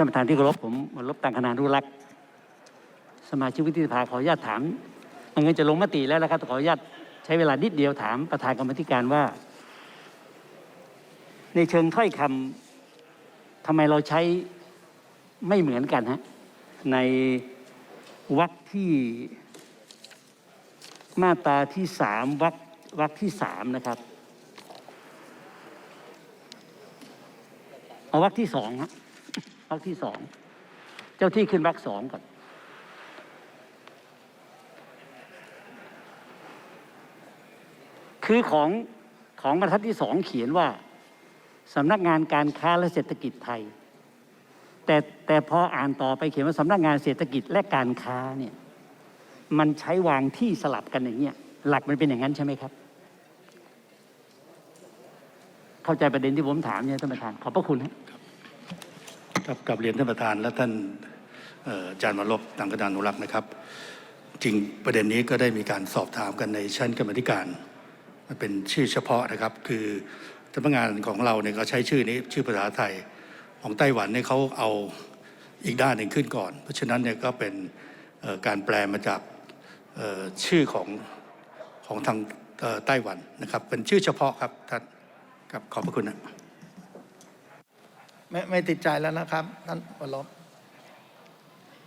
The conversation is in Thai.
ท่านประธานที่เคารพผมวรบตังคณานุรักษ์สมาชิกวุฒิสภาขออนุญาตถามอันนี้จะลงมติแล้วนะครับขออนุญาตใช้เวลานิดเดียวถามประธานกรรมธิการว่า ในเชิงถ้อยคำทำไมเราใช้ไม่เหมือนกันฮะในวรรคที่มาตราที่สามวรรควรรคที่สามนะครับเอาวรรคที่สองฮะ วรรคที่สองเจ้าที่ขึ้นวรรคสองก่อนคือของของบรรทัดที่สองเขียนว่าสำนักงานการค้าและเศรษฐกิจไทย แต่แต่พออ่านต่อไปเขียนว่าสำนักงานเศรษฐกิจและการค้าเนี่ยมันใช้วางที่สลับกันอย่างเงี้ยหลักมันเป็นอย่างนั้นใช่ไหมครับ เข้าใจประเด็นที่ผมถามเนี่ยท่านประธานขอบพระคุณฮะ ครับกับเรียนท่านประธานและท่านอาจารย์มาลบตังกดานุรักษ์นะครับ จริงประเด็นนี้ก็ได้มีการสอบถามกันในชั้นกรรมธิการมันเป็นชื่อเฉพาะนะครับ คือสำนักงานของเราเนี่ยก็ใช้ชื่อนี้ชื่อภาษาไทยของไต้หวันเนี่ยเขาเอาอีกด้านหนึ่งขึ้นก่อน เพราะฉะนั้นเนี่ยก็เป็นการแปลมาจากชื่อของของทางไต้หวันนะครับ เป็นชื่อเฉพาะครับท่านครับขอบพระคุณนะ ไม่ไม่ติดใจแล้วนะครับท่านวรบ